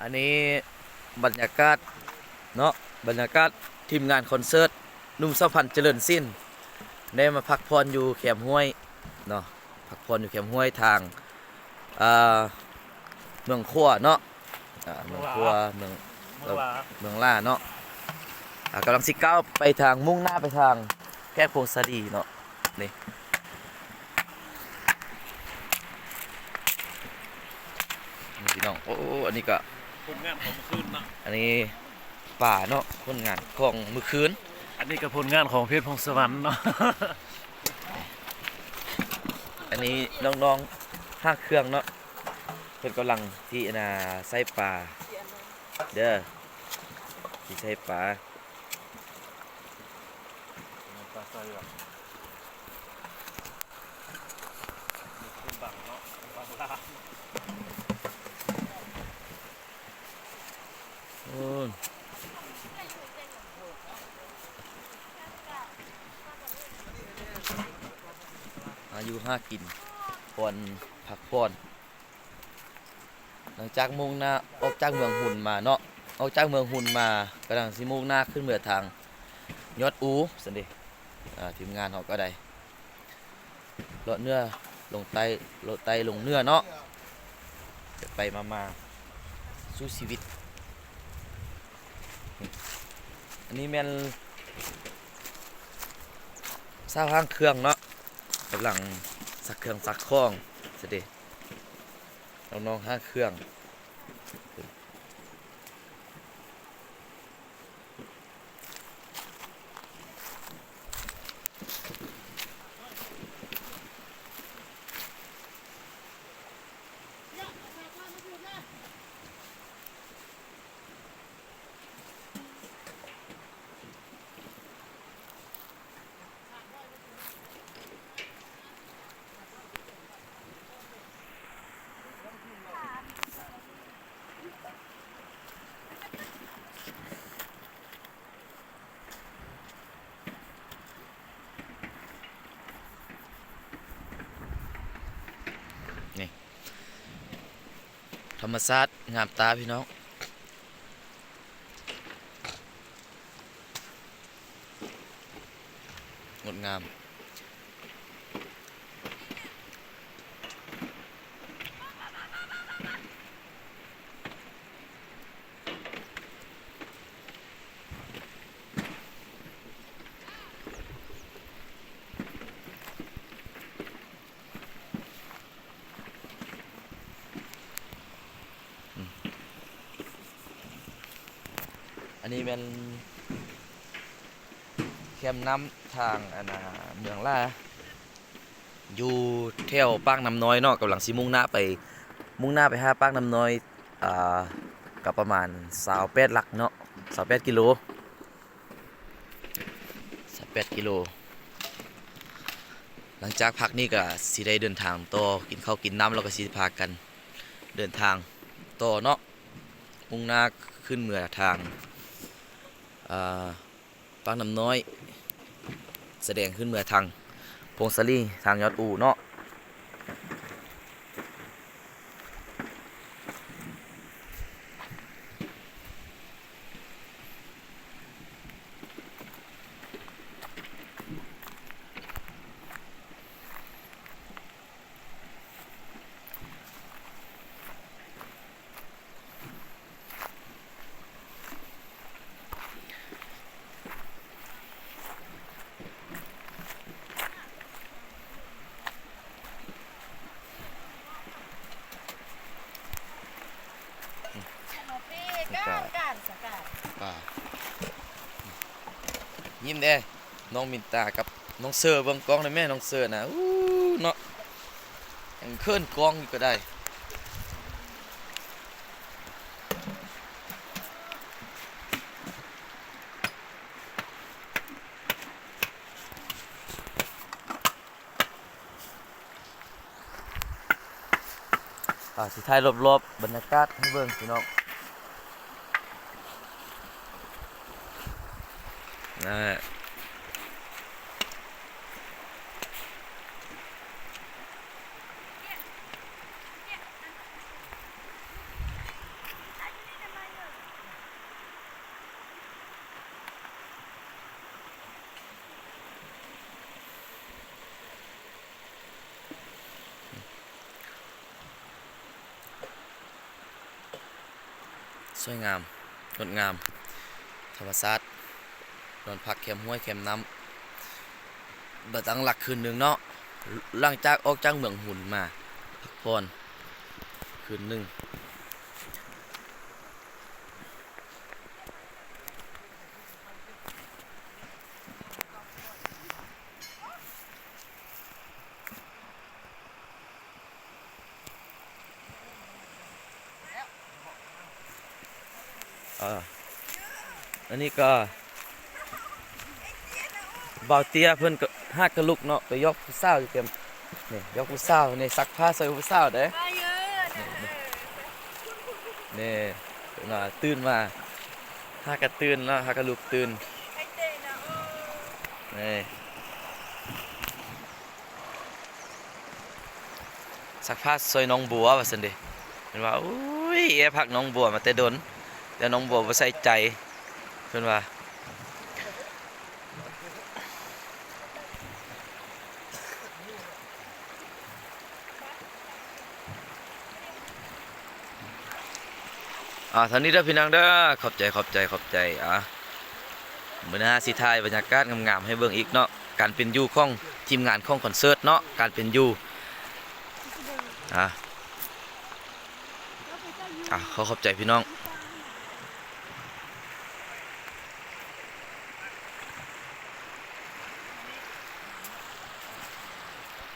อันนี้บรรยากาศเนาะบรรยากาศทีมงานคอนเสิร์ตหนุ่มสัมพันธ์เจริญสิ้น ได้มาพักผ่อนอยู่แคมป์ห้วยเนาะพักผ่อนอยู่แคมป์ห้วยทางอ่าเมืองขัวเนาะอ่าเมืองขัวเมืองเมื่อวานเมืองล่าเนาะอ่ากำลังสิก้าวไปทางมุ่งหน้าไปทางแพร่พงศดีเนาะนี่นี่พี่น้องโอ้อันนี้ก็ ผลงานของเมื่อคืนเนาะอันนี้ป่าเนาะคนงานของมือคืน อันนี้ก็ผลงานของเพชรพงศวรรค์เนาะอันนี้น้องๆห้างเครื่องเนาะเพิ่นกำลังที่นาใส่ปลาเด้อที่ใส่ปลาปลาใส่แบบขึ้นบังเนาะบังลา อยอายุห้ากินพอนผักพอนหลังจากมุ่งหน้าออกจากเมืองหุ่นมาเนาะออกจากเมืองหุ่นมากำลังสิมุ่งหน้าขึ้นเมือทางยอดอูสันดิทีมงานเขาก็ได้เลาะเนื้อลงไตเลาะไตลงเนื้อเนาะจะไปมามาสู้ชีวิต อันนี้แม่นสร้างข้างเครื่องเนาะกำลังสักเครื่องสักข้องเสด็จน้องๆห้างเครื่อง ธ รรมศาสตร์งามตาพี่น้องงดงาม อันนี้เป็นแคมน้ำทางอันน่ะเมืองล่าอยู่แถวปากน้ำน้อยเนาะกำลังสิมุ่งหน้าไปมุ่งหน้าไปหาปากน้ำน้อยอ่ากับประมาณ28หลักเนาะ28กิโล28กิโล หลังจากพักนี่ก็สิได้เดินทางต่อกินข้าวกินน้ำแล้วก็สิพากันเดินทางต่อเนาะมุ่งหน้าขึ้นเมือทาง ปางน้ำน้อย แสดงขึ้นเมื่อทางพงศลีทางยอดอูเนาะป่า ยิ้มเด้น้องมินตากับน้องเซอร์เบิ่งกล้องได้แม่น้องเซอร์นะอู้เนาะยังเคลื่อนกล้องอยู่ก็ได้อ่าสิถ่ายรอบๆบรรยากาศให้เบิ่งพี่น้อง Đấy. xoay ngàm, thuận ngàm, thao sát. นอนพักแคมห้วยแคมน้ำบัดตั้งหลักคืนหนึ่งเนาะหลังจากออกจากเมืองหุ่นมาพักผ่อนคืนหนึ่งอ่าอันนี้ก็ บาเตียเพิ่นก็หากกระลุกเนาะไปยกผู้สาวอยู่เต็มนี่ยกผู้สาวนี่ซักผ้าใส่ผู้สาวเด้มาเยอะนะนี่มาตื่นมาหากระตื่นแล้วหากระลุกตื่นไอเต้นะเออนี่ซักผ้าซอยน้องบัวว่าซั่นเด้เพิ่นว่าอุ้ยแอพักน้องบัวมาแต่ดนแต่น้องบัวบ่ใส่ใจเพิ่นว่า อ่าท่านี้เด้อพี่น้องเด้อขอบใจขอบใจขอบใจอะมื้อหน้าสิทายบรรยากาศงามๆให้เบิ่งอีกเนาะการเป็นอยู่ของทีมงานของคอนเสิร์ตเนาะการเป็นอยู่อะอะขอขอบใจพี่น้อง